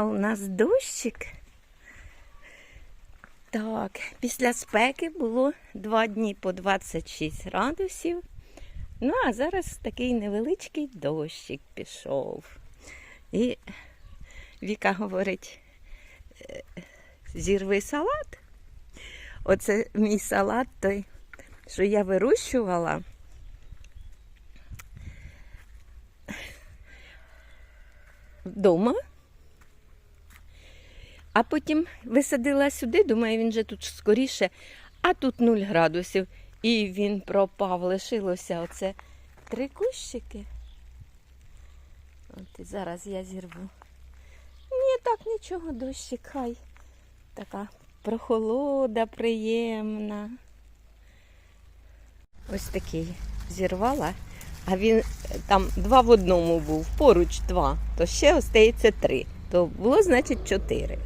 А у нас дощик. Так, після спеки було два дні по 26 градусів. Ну, а зараз такий невеличкий дощик пішов. І Віка говорить, «Е, зірви салат. Оце мій салат той, що я вирощувала. Вдома. А потім висадила сюди, думаю, він же тут скоріше, а тут 0 градусів. І він пропав, лишилося оце три кущики. От і зараз я зірву. Ні, так нічого, дощик хай. Така прохолода, приємна. Ось такий зірвала, а він там два в одному був, поруч два, то ще остається три. То було, значить, чотири.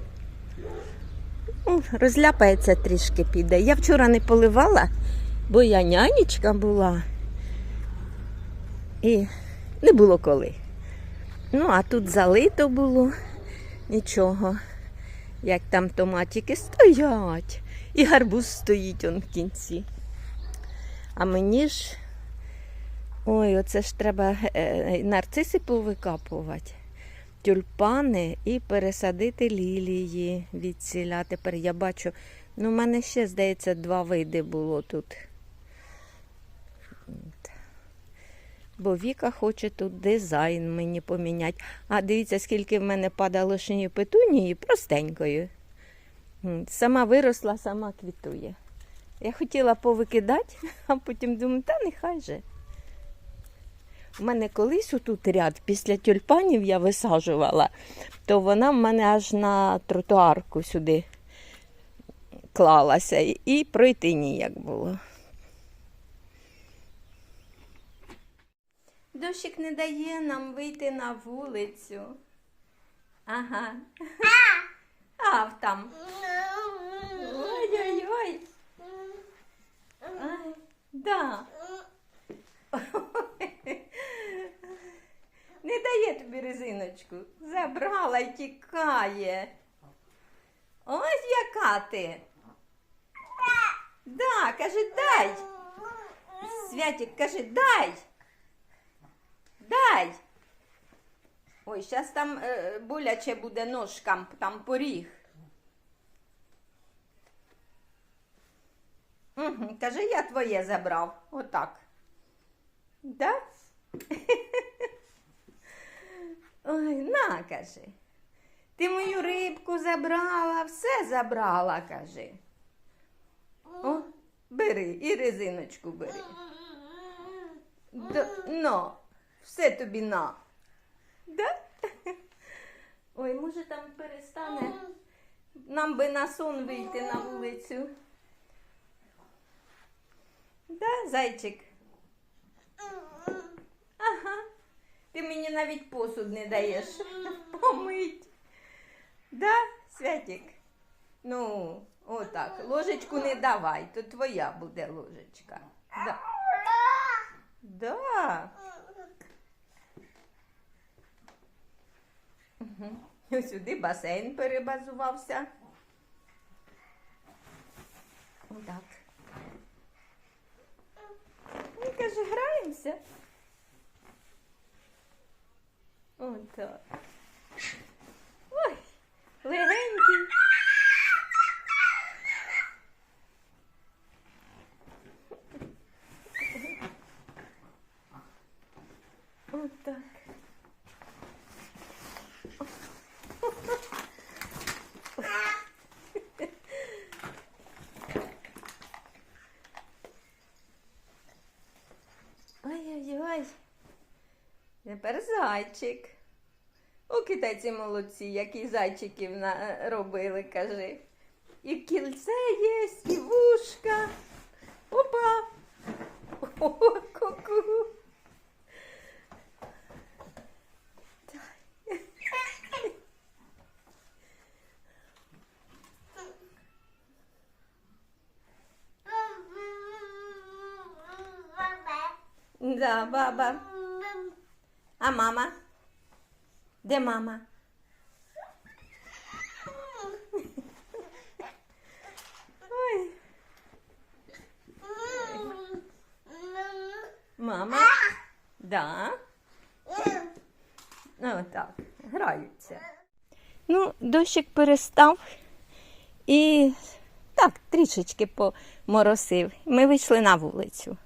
Розляпається трішки піде. Я вчора не поливала, бо я нянечка була. І не було коли. Ну, а тут залито було нічого. Як там томатики стоять. І гарбуз стоїть он в кінці. А мені ж. Ой, оце ж треба е, нарциси повикапувати, тюльпани і пересадити лілії від ціля. Тепер я бачу, ну, в мене ще, здається, два види було тут. Бо Віка хоче тут дизайн мені поміняти. А дивіться, скільки в мене падало шині петунії простенькою. Сама виросла, сама квітує. Я хотіла повикидати, а потім думаю, та нехай же. У мене колись отут ряд після тюльпанів я висаджувала, то вона в мене аж на тротуарку сюди клалася і- пройти ніяк було. Дощик не дає нам вийти на вулицю. Ага. А, там. Ой-ой-ой. Да. Не дає тобі резиночку. Забрала й тікає. Ось яка ти. Да, каже, дай. Святик, каже, дай. Дай. Ой, зараз там е, боляче буде ножкам, там поріг. Угу, каже, я твоє забрав. Отак. Да? Ой, на, каже. Ти мою рибку забрала, все забрала, каже. О, бери і резиночку бери. Д, но, все тобі на. Да? Ой, може там перестане. Нам би на сон вийти на вулицю. Да, зайчик? Ага. Ти мені навіть посуд не даєш помить. Да, Святик? Ну, отак. Ложечку не давай, то твоя буде ложечка. Да. Да. Угу. Ось сюди басейн перебазувався. Отак. Він каже, граємося. Отак. Ой, легенький. Отак. Ой-ой-ой. Тепер зайчик. У китайці молодці, які зайчиків робили, кажи. І кільце є, і вушка. Опа. О, ку-ку. Да, баба. А мама? Де мама? Ой. Мама? Да. Ну так, граються. Ну, дощик перестав і так трішечки поморосив. Ми вийшли на вулицю.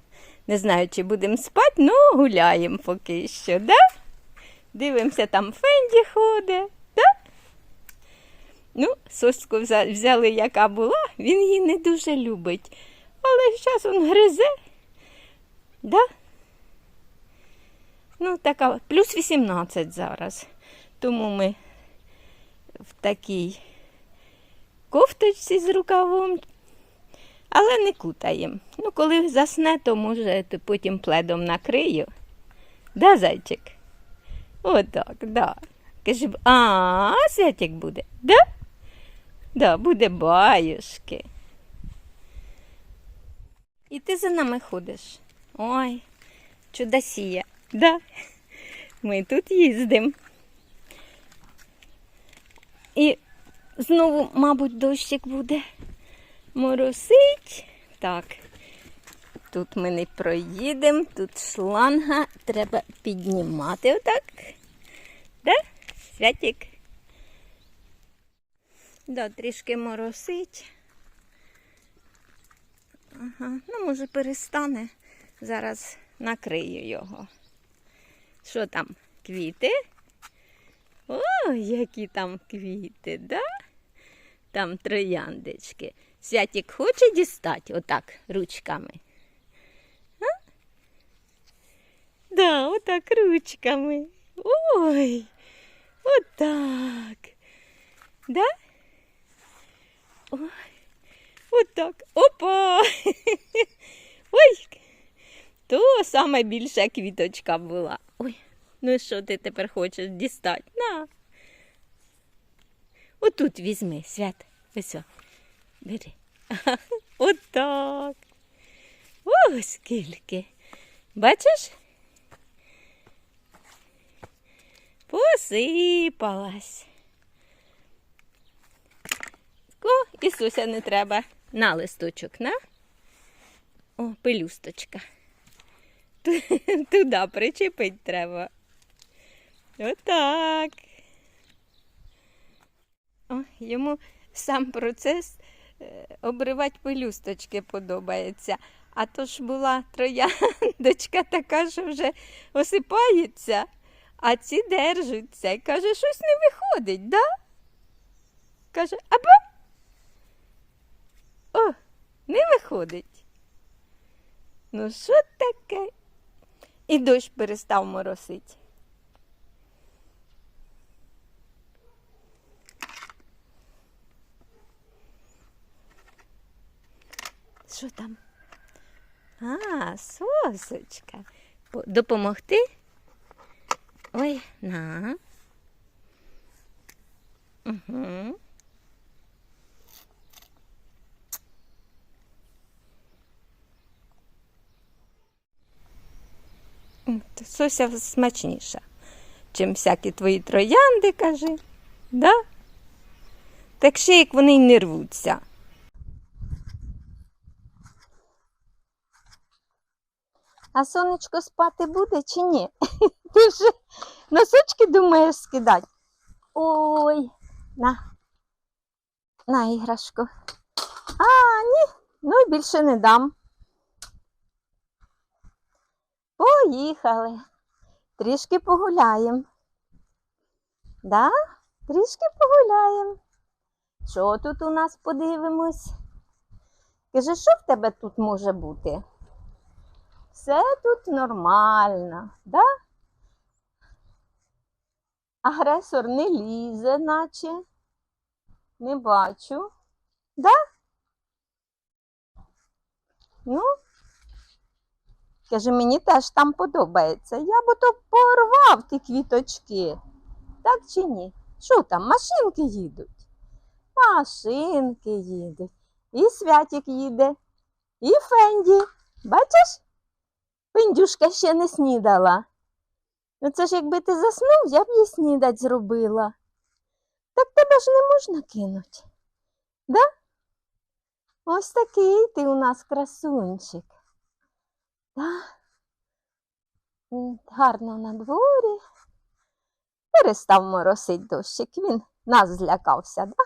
Не знаю, чи будемо спати, ну гуляємо поки що, да? Дивимося, там Фенді ходить, да? Ну, соску взяли, яка була, він її не дуже любить. Але зараз він гризе. Да? Ну, така, плюс 18 зараз. Тому ми в такій кофточці з рукавом, але не кутаємо. Ну, коли засне, то може потім пледом накрию. Да, зайчик? Отак, да. Каже, а, святик буде, да? Да, буде баюшки. І ти за нами ходиш. Ой, чудосія. Да. Ми тут їздимо. І знову, мабуть, дощик буде моросить. Так. Тут ми не проїдемо, тут шланга треба піднімати отак. Да? Святик? Да, трішки моросить. Ага, ну може перестане. Зараз накрию його. Що там? Квіти? О, які там квіти, да? Там трояндочки. Святик хоче дістати отак ручками. А? Да, отак ручками. Ой, отак. Да? Ой, отак. Опа. Ой, то саме більша квіточка була. Ой, ну що ти тепер хочеш дістати? На. Отут візьми, свят. Ось. о. Бери. Отак. О, скільки. Бачиш? Посипалась. О, Ісуся не треба. На листочок, на. О, пелюсточка. Туди причепить треба. Отак. О, йому сам процес е, обривати пелюсточки подобається. А то ж була трояндочка така, що вже осипається, а ці держаться. Каже, щось не виходить, да? Каже, або о, не виходить. Ну, що таке? І дощ перестав моросити. Що там? А, сосочка. Допомогти? Ой, на. Угу. Сося смачніша, чим всякі твої троянди, кажи. Да? Так ще як вони й не рвуться. А сонечко спати буде чи ні? Ти вже носочки думаєш скидати? Ой, на, на іграшку. А, ні, ну і більше не дам. Поїхали. Трішки погуляємо. Да? Трішки погуляємо. Що тут у нас подивимось? Каже, що в тебе тут може бути? Все тут нормально, да? Агресор не лізе, наче. Не бачу. Да? Ну, каже, мені теж там подобається. Я б то порвав ті квіточки. Так чи ні? Що там? Машинки їдуть? Машинки їдуть. І Святік їде, і Фенді. Бачиш? Фендюшка ще не снідала. Ну це ж якби ти заснув, я б їй снідать зробила. Так тебе ж не можна кинуть. Да? Ось такий ти у нас красунчик. Да? Гарно на дворі. перестав моросить дощик, він нас злякався, да?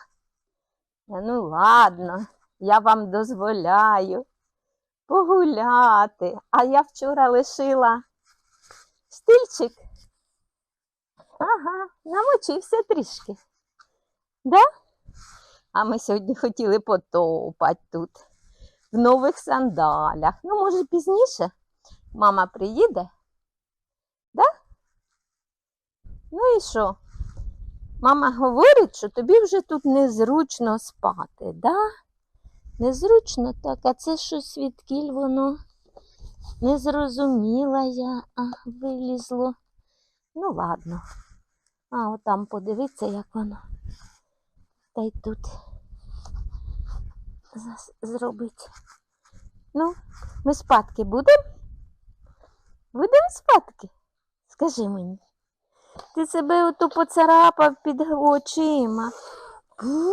Ну, ладно, я вам дозволяю погуляти. А я вчора лишила стільчик. Ага, намочився трішки. Да? А ми сьогодні хотіли потопати тут в нових сандалях. Ну, може, пізніше мама приїде? Да? Ну і що? Мама говорить, що тобі вже тут незручно спати, да? Незручно так, а це щось відкіль воно не зрозуміла я, а вилізло. Ну, ладно. А отам подивиться, як воно. Та й тут зробить. Ну, ми спадки будемо? Будемо спадки? Скажи мені. Ти себе ото поцарапав під очима. Бу.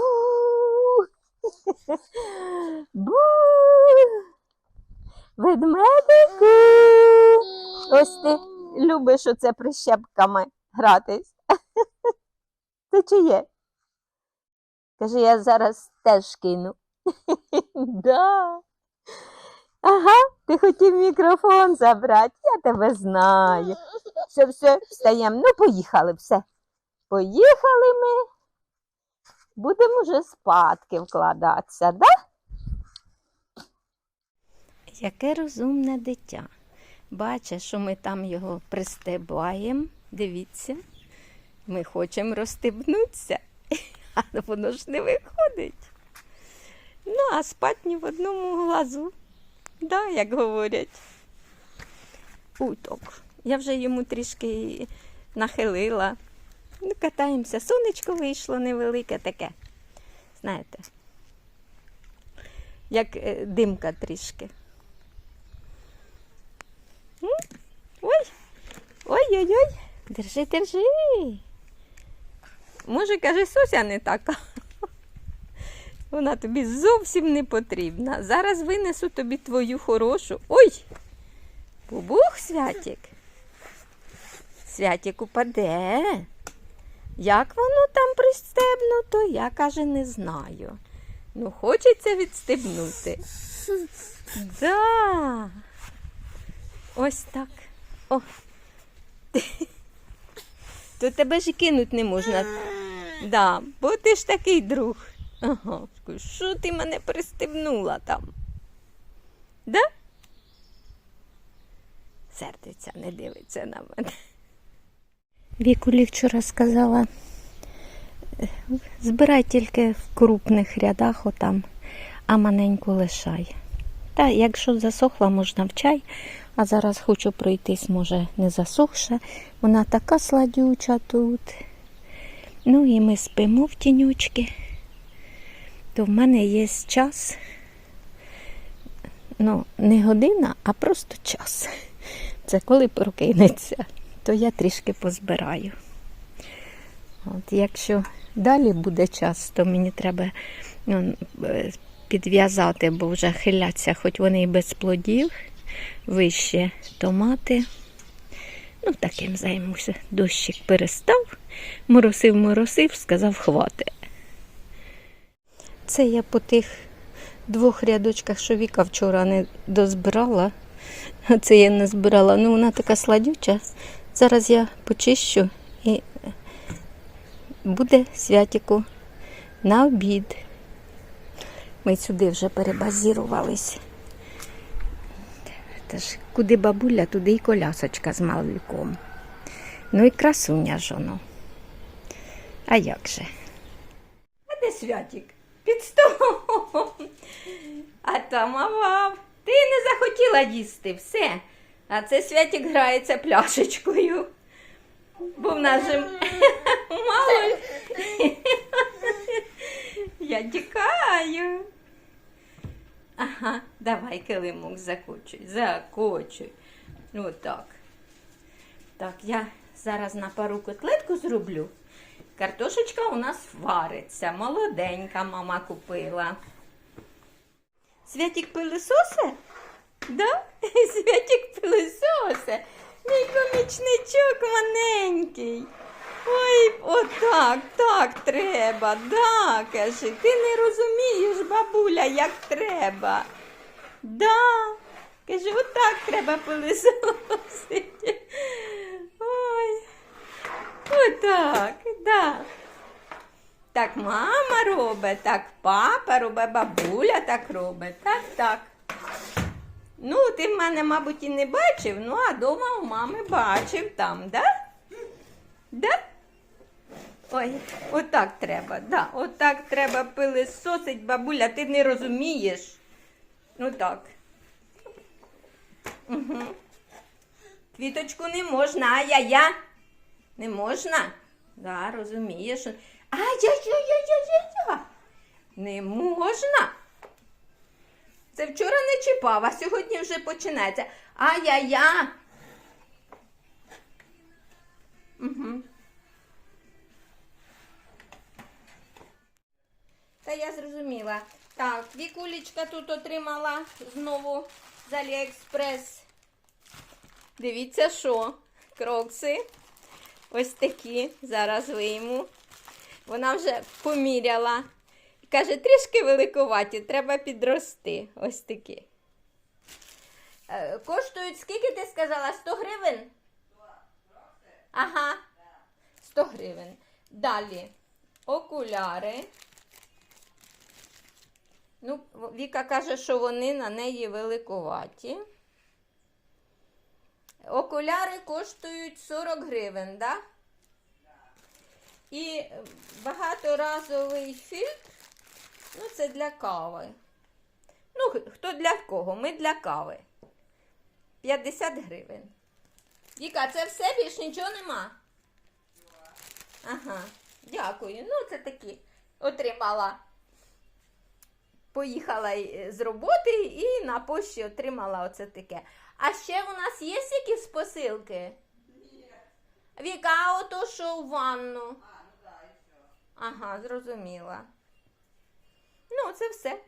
Бу. Ведмедику. Ось ти любиш оце прищепками гратись. Це чиє? Каже, я зараз теж кину. Да. Ага, ти хотів мікрофон забрати, я тебе знаю. Все, все, встаємо. Ну, поїхали, все. Поїхали ми. Будемо вже спадки вкладатися, да? Яке розумне дитя. Бачиш, що ми там його пристебаємо. Дивіться, ми хочемо розстебнутися, але воно ж не виходить. Ну, а спать ні в одному глазу. Да, як говорять. Уток. Я вже йому трішки нахилила. Ну, катаємося. Сонечко вийшло невелике таке. Знаєте, як е, димка трішки. Ой, ой-ой-ой, держи, держи. Може, каже, Сося не така. Вона тобі зовсім не потрібна. Зараз винесу тобі твою хорошу. Ой! Побух, Святік. Святік упаде. Як воно там пристебнуто, я каже, не знаю. Ну, хочеться відстебнути. Да. Ось так. О. То тебе ж і кинуть не можна. Да, бо ти ж такий друг. Ага. Що ти мене пристебнула там? Да? Сердиться, не дивиться на мене. Вікулі вчора сказала, збирай тільки в крупних рядах отам, а маленьку лишай. Та якщо засохла, можна в чай, а зараз хочу пройтись, може, не засохша. Вона така сладюча тут. Ну і ми спимо в тінючки. То в мене є час. Ну, не година, а просто час. Це коли прокинеться, то я трішки позбираю. От, якщо далі буде час, то мені треба ну, е, підв'язати, бо вже хиляться, хоч вони і без плодів, вище томати. Ну, таким займуся. Дощик перестав, моросив, моросив, сказав, хвати. Це я по тих двох рядочках, що Віка вчора не дозбирала. А Це я не збирала. Ну, вона така сладюча. Зараз я почищу і буде святіку на обід. Ми сюди вже перебазірувались. Тож, куди бабуля, туди і колясочка з малюком. Ну і красуня ж воно. А як же? А де святік? Під столом. А там авав. Ти не захотіла їсти все. А це святік грається пляшечкою. Бо в нас же мало. Я тікаю. Ага, давай килимок закочуй, закочуй. Ну так. Я зараз на пару котлетку зроблю. Картошечка у нас вариться. Молоденька мама купила. Святік пилисосе? Да? Святік пилисосе. Мій помічничок маленький. Ой, отак, так треба, да, каже, ти не розумієш, бабуля, як треба. Да. Каже, отак треба пилисосити. Ой. Отак, да. Так мама робить, так папа робить, бабуля так робить. Так, так. Ну, ти в мене, мабуть, і не бачив, ну а дома у мами бачив там, да? Да? Ой, отак треба, да, отак треба пилисосить, бабуля, ти не розумієш. Ну так. Угу. Квіточку не можна, ай-я-я. Не можна? Да, розумієш. Ай-я-я-я-я-я-я. Не можна. Це вчора не чіпав, а сьогодні вже починається. Ай-я-я. Угу. Та я зрозуміла. Так, Вікулечка тут отримала знову з Аліекспрес. Дивіться, що? Крокси. Ось такі. Зараз вийму. Вона вже поміряла. Каже, трішки великуваті, треба підрости. Ось такі. Е, Коштують, скільки ти сказала? 100 гривень? Ага. 100 гривень. Далі. Окуляри. Ну, Віка каже, що вони на неї великуваті. Окуляри коштують 40 гривень, да? І багаторазовий фільтр, ну, це для кави. Ну, хто для кого? Ми для кави. 50 гривень. Віка, це все більш нічого нема? Ага, дякую. Ну, це такі. Отримала. Поїхала з роботи і на пошті отримала оце таке. А ще у нас є якісь посилки? Віка, а ото що у ванну? Ага, зрозуміла. Ну, це все.